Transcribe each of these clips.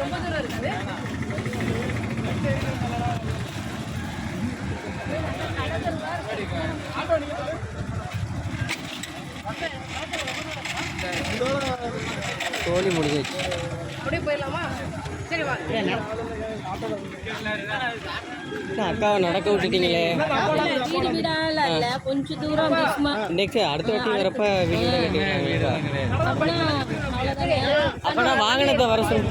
ரொம்ப தூரம் இருக்குது தோழி முடிஞ்சிச்சு. அப்படியே போயிடலாமா? சரி வா. அக்காவை நடக்க விட்டுட்டீங்களே. வீடு வீடால இல்ல கொஞ்சம் தூரம் நெக்ஸ்ட் அடுத்த வாட்டி வரப்ப வீடு அப்பனா வாகனத்தை வர சொல்லு.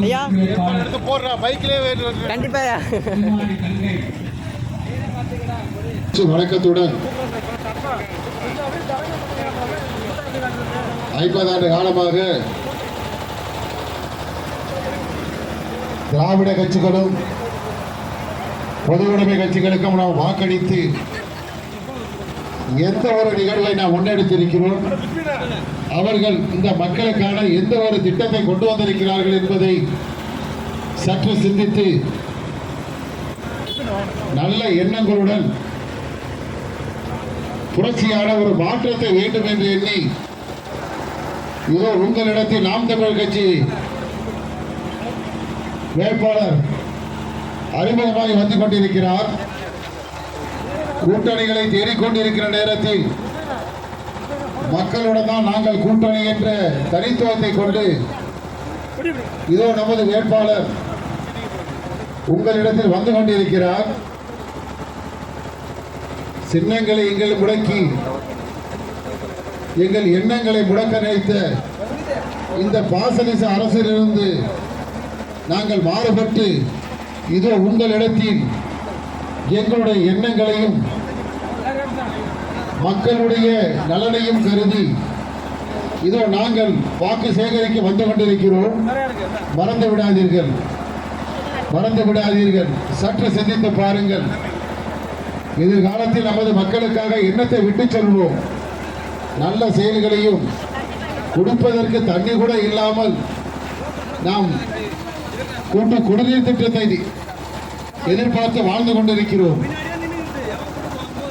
ஐயா. போடுறா பைக்லயே கண்டிப்பாயா வணக்கத்துடன். ஐம்பதாண்டு காலமாக திராவிட கட்சிகளும் பொது உடைமை கட்சிகளுக்கும் நாம் வாக்களித்து எந்த ஒரு நிகழ்வை நாம் முன்னெடுத்திருக்கிறோம் அவர்கள் இந்த மக்களுக்கான எந்த ஒரு திட்டத்தை கொண்டு வந்திருக்கிறார்கள் என்பதை சற்று சிந்தித்து நல்ல எண்ணங்களுடன் புரட்சியான ஒரு மாற்றத்தை வேண்டும் என்று எண்ணி இதோ உங்களிடத்தில் நாம் தமிழர் கட்சி வேட்பாளர் அறிமுகமாகி வந்து கொண்டிருக்கிறார். கூட்டணிகளை தேடிக்கொண்டிருக்கிற நேரத்தில் மக்களுடன் தான் நாங்கள் கூட்டணி என்ற தனித்துவத்தை கொண்டு இதோ நமது வேட்பாளர் உங்களிடத்தில் வந்து கொண்டிருக்கிறார். சின்னங்களை எங்கள் முடக்கி எங்கள் எண்ணங்களை முடக்க நினைத்த இந்த பாசனிச அரசிலிருந்து நாங்கள் மாறுபட்டு இதோ உங்களிடத்தில் எங்களுடைய எண்ணங்களையும் மக்களுடைய நலனையும் கருதி இதோ நாங்கள் வாக்கு சேகரிக்க வந்து கொண்டிருக்கிறோம். மறந்து விடாதீர்கள். மறந்து விடாதீர்கள். சற்று சிந்தித்து பாருங்கள். எதிர்காலத்தில் நமது மக்களுக்காக எண்ணத்தை விட்டு செல்வோம்? நல்ல செயல்களையும் குடிப்பதற்கு தண்ணி கூட இல்லாமல் நாம் கூட்டு குடிநீர் திட்டத்தை எதிர்பார்த்து வாழ்ந்து கொண்டிருக்கிறோம்.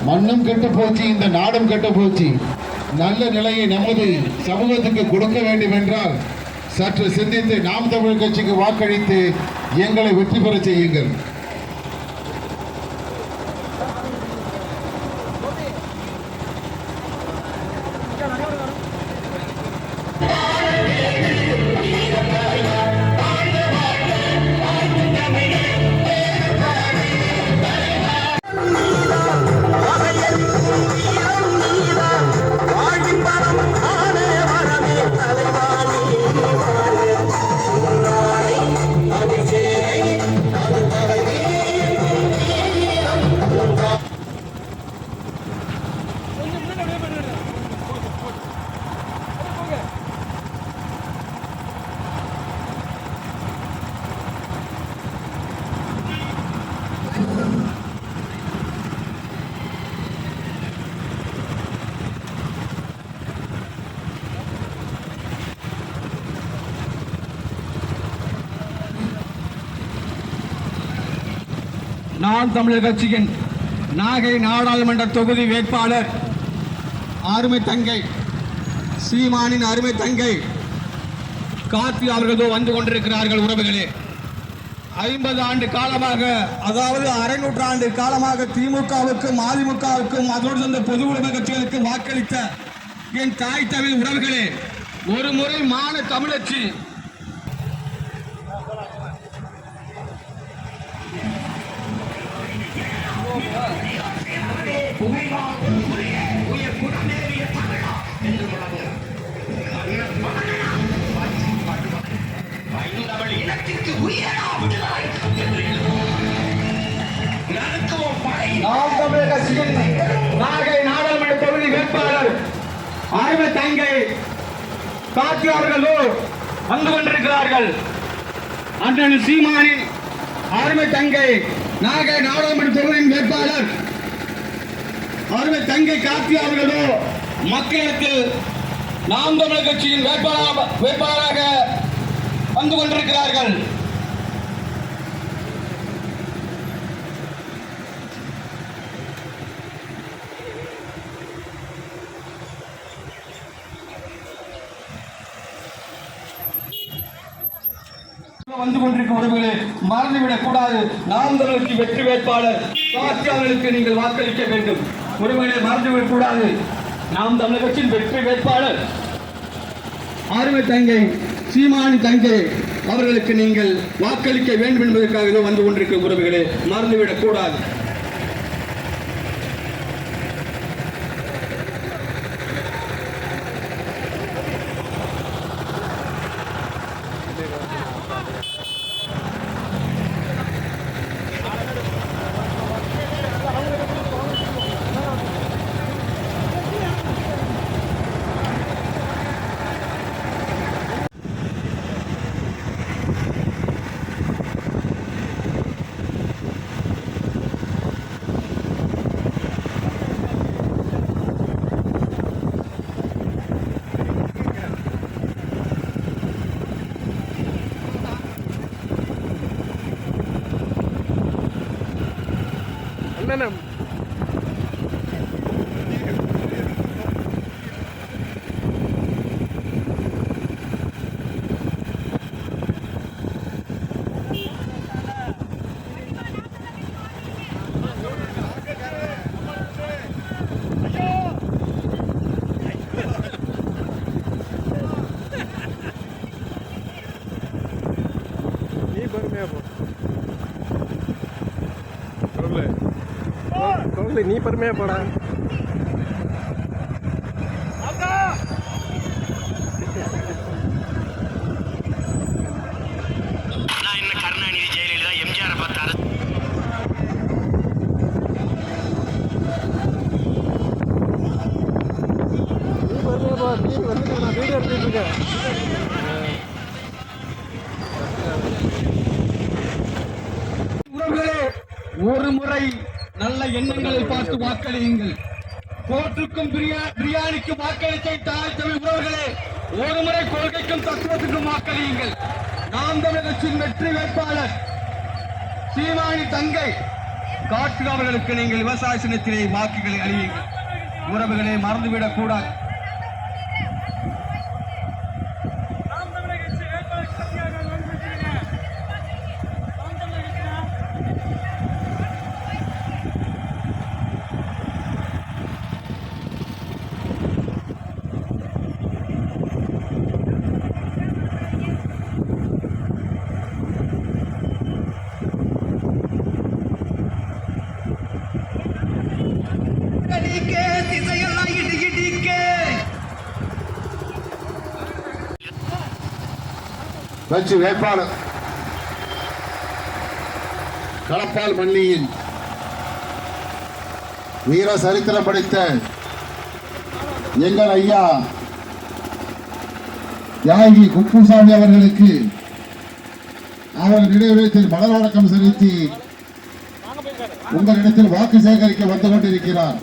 மண்ணும் கெட்டு போச்சு இந்த நாடும் கெட்டு போச்சு. நல்ல நிலையை நமது சமூகத்துக்கு கொடுக்க வேண்டும் என்றால் சற்று சிந்தித்து நாம் தமிழ் கட்சிக்கு வாக்களித்து எங்களை வெற்றி பெற செய்யுங்கள். நாம் தமிழர் கட்சியின் நாகை நாடாளுமன்ற தொகுதி வேட்பாளர் அருமை தங்கை சீமானின் அருமை தங்கை கார்த்தி அவர்களோ வந்து கொண்டிருக்கிறார்கள் உறவுகளே. ஐம்பது ஆண்டு காலமாக அதாவது அரை நூற்றாண்டு காலமாக திமுகவுக்கும் அதிமுகவுக்கும் அதோடு சேர்ந்த பொது உடைமை கட்சிகளுக்கும் வாக்களித்த என் தாய் தமிழ் உறவுகளே ஒரு முறை மான தமிழச்சி நாம் தமிழர் நாகை நாடாளுமன்ற தொகுதி வேட்பாளர் அருமை தங்கை காட்சி அவர்களோ வந்து கொண்டிருக்கிறார்கள். அண்ணன் சீமானின் அருமை தங்கை நாகை நாடாளுமன்ற தொகுதியின் வேட்பாளர் அருமை தங்கை கார்த்தி அவர்களோ மக்களுக்கு நாம் தமிழர் கட்சியின் வேட்பாளர் வேட்பாளராக வந்து கொண்டிருக்கிறார்கள். வந்து கொண்டிருக்கும் உறவுகளே மறந்துவிடக் கூடாது நாம் வெற்றி வேட்பாளர் கார்த்தி நீங்கள் வாக்களிக்க வேண்டும். உறவுகளை மறந்துவிடக் கூடாது நாம் தமிழர் கட்சியின் வெற்றி வேட்பாளர். ஆர்வ தங்கை சீமானி தங்கை அவர்களுக்கு நீங்கள் வாக்களிக்க வேண்டும் என்பதற்காகவே வந்து கொண்டிருக்கும் உறவுகளே மறந்துவிடக் கூடாது போ நீ வந்துட்டு நான் வீடியோ எடுத்துட்டு இருக்கேன். ஒரு முறை நல்ல எண்ணங்களை பார்த்து வாக்களியுங்கள். கோற்றுக்கும் பிரியாணிக்கும் வாக்களித்த தாய் தமிழ் உறவுகளே ஒரு முறை கொள்கைக்கும் தத்துவத்துக்கும் வாக்களியுங்கள். நாம் தமிழகத்தின் வெற்றி வேட்பாளர் சீமானி தங்கை காற்று அவர்களுக்கு நீங்கள் விவசாய சின்னத்திலே வாக்குகளை அழியுங்கள் உறவுகளை மறந்துவிடக் கூடாது. கட்சி வேட்பாளர். களப்பால் மல்லியின் வீர சரித்திரம் படித்த எங்கள் ஐயா தியாகி குப்புசாமி அவர்களுக்கு அவர் நினைவேற்றில் மலர் வணக்கம் செலுத்தி உங்களிடத்தில் வாக்கு சேகரிக்க வந்து கொண்டிருக்கிறார்.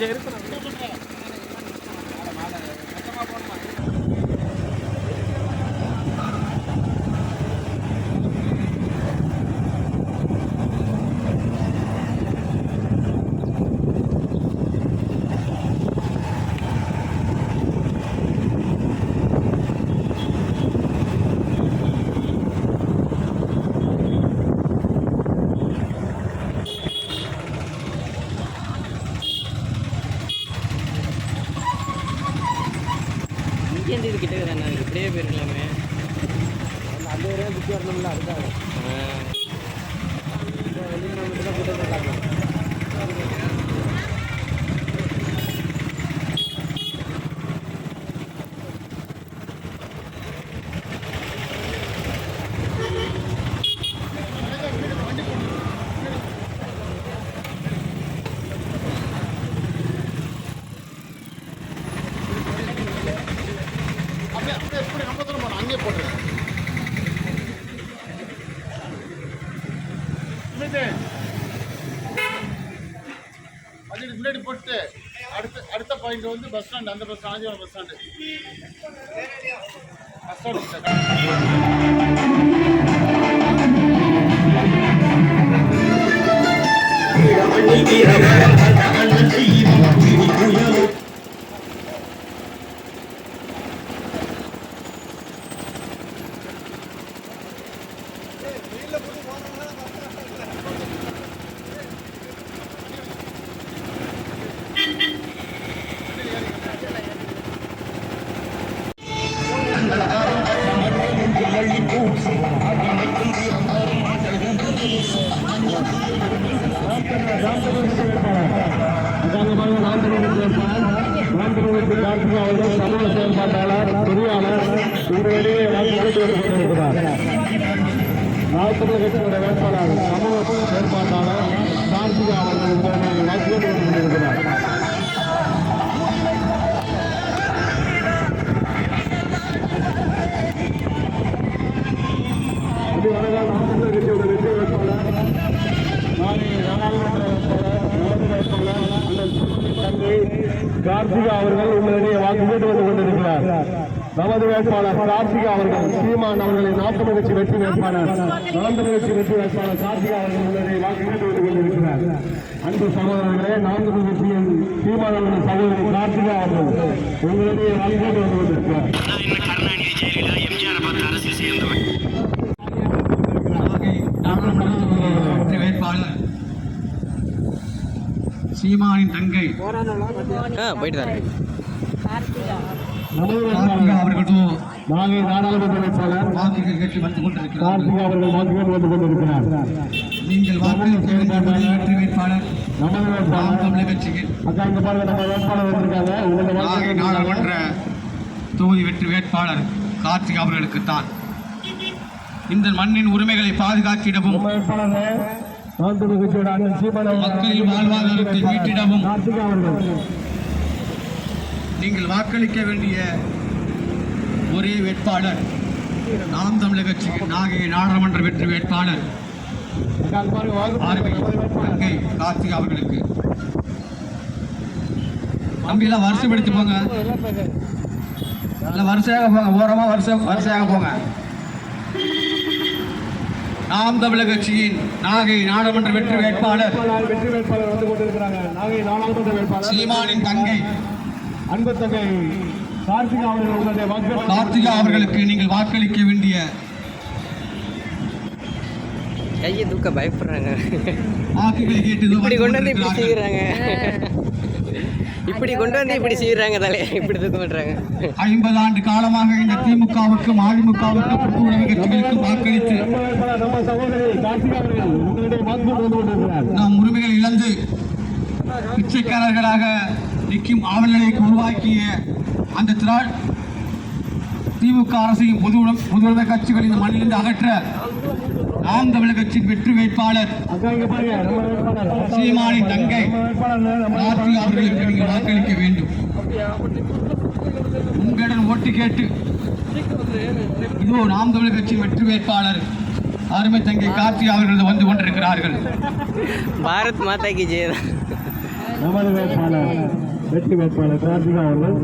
Bence பாயிண்ட் வந்து பஸ் ஸ்டாண்ட் அந்த bus stand bus stand bus stand சமூக நமது வேட்பாளர் கார்த்திகா அவர்கள் சீமான் அவர்களை நாற்பது கட்சி வெற்றி வேட்பாளர் நான்கு கட்சி வெற்றி வேட்பாளர் கார்த்திகா அவர்கள் உங்களிடையே வாக்கு கொண்டிருக்கிறார். அன்பு சகோதரர்களே நான்கு கட்சியின் சீமான் அவர்களின் சகோதரி கார்த்திகா அவர்கள் உங்களிடையே வாக்கு கேட்டு வந்து கொண்டிருக்கிறார். சீமானின் தங்கை. போயிட்டு தான் கார்த்திகா அவர்களோ நாகை நாடாளுமன்ற வேட்பாளர் வாக்குகள் கேட்டு வந்து கொண்டிருக்கிறார் அவர்கள் வாக்கு கேட்டு வந்து கொண்டிருக்கிறார். நீங்கள் வாக்களிக்க வேண்டிய வெற்றி வேட்பாளர் நமது தமிழர் கட்சியின் அக்கா இங்க பாருங்க நம்ம வேட்பாளர் வந்திருக்காங்க. உங்களோட நாகை நாடாளுமன்ற தொகுதி வெற்றி வேட்பாளர் கார்த்திகா அவர்களுக்குத்தான் இந்த மண்ணின் உரிமைகளை பாதுகாத்திடவும் மக்களின் வாழ்வாதாரத்தை மீட்டிடவும் நீங்கள் வாக்களிக்க வேண்டிய ஒரே வேட்பாளர் நாம் தமிழர் கட்சியின் நாகை நாடாளுமன்ற வெற்றி வேட்பாளர் தங்கை கார்த்திகா அவர்களுக்கு. தம்பி எல்லாம் வருஷப்படுத்தி போங்க. எல்லாம் வரிசையாக போங்க ஓரமா வருஷம் வரிசையாக போங்க. நாம் தமிழர் கட்சியின் நாகை நாடாளுமன்ற வெற்றி வேட்பாளர் வெற்றி வேட்பாளர் வந்து கொண்டிருக்கிறாங்க. நாகை நாடாளுமன்ற வேட்பாளர் சீமானின் தங்கை. அன்பு தங்கை கார்த்திகா அவர்கள் கார்த்திகா அவர்களுக்கு நீங்கள் வாக்களிக்க வேண்டிய கையை தூக்க பயப்படுறாங்க. வாக்குகளை கேட்டு இப்படி கொண்டு வந்து இப்படி. செய்கிறாங்க இப்படி கொண்டு வந்து இப்படி செய்கிறாங்க தலையை இப்படி தூக்க மாட்டுறாங்க ஐம்பது ஆண்டு காலமாக இந்த திமுகவுக்கும் அதிமுகவுக்கும் கூட்டுறவு கட்சிகளுக்கும் வாக்களித்து நாம் உரிமைகள் இழந்து பிச்சைக்காரர்களாக நிற்கும் ஆவல்நிலைக்கு உருவாக்கிய அந்த திராள் திமுக அரசையும் பொது பொதுவுடைமை கட்சிகள் இந்த மண்ணிலிருந்து அகற்ற நாம் தமிழர் கட்சியின் வெற்றி வேட்பாளர் அக்கா இங்க பாருங்க நம்ம வேட்பாளர் சீமானின் தங்கை கார்த்திகா அவர்களுக்கு நீங்கள் வாக்களிக்க வேண்டும். உங்களிடம் ஓட்டு கேட்டு இதோ நாம் தமிழர் கட்சியின் வெற்றி வேட்பாளர் அருமை தங்கை கார்த்திகா அவர்கள் வந்து கொண்டிருக்கிறார்கள். பாரத் மாதா கி ஜெய் தான் நமது வேட்பாளர் வெற்றி வேட்பாளர் கார்த்திகா அவர்கள்.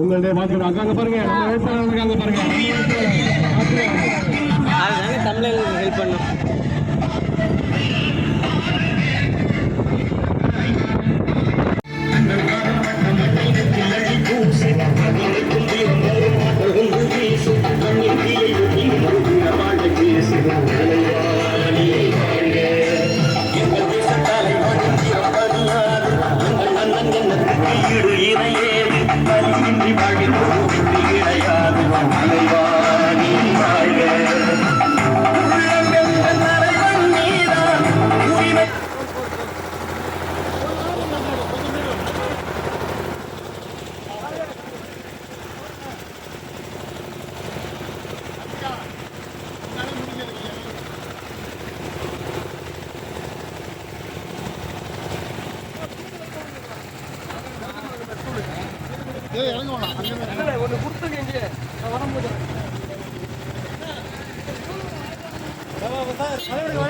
உங்களுடைய வாக்கு அக்கா அங்க பாருங்க. நம்ம வேட்பாளர் இருக்காங்க பாருங்க. தமிழர்களுக்கு ஹெல்ப் பண்ணும். Hello, everyone.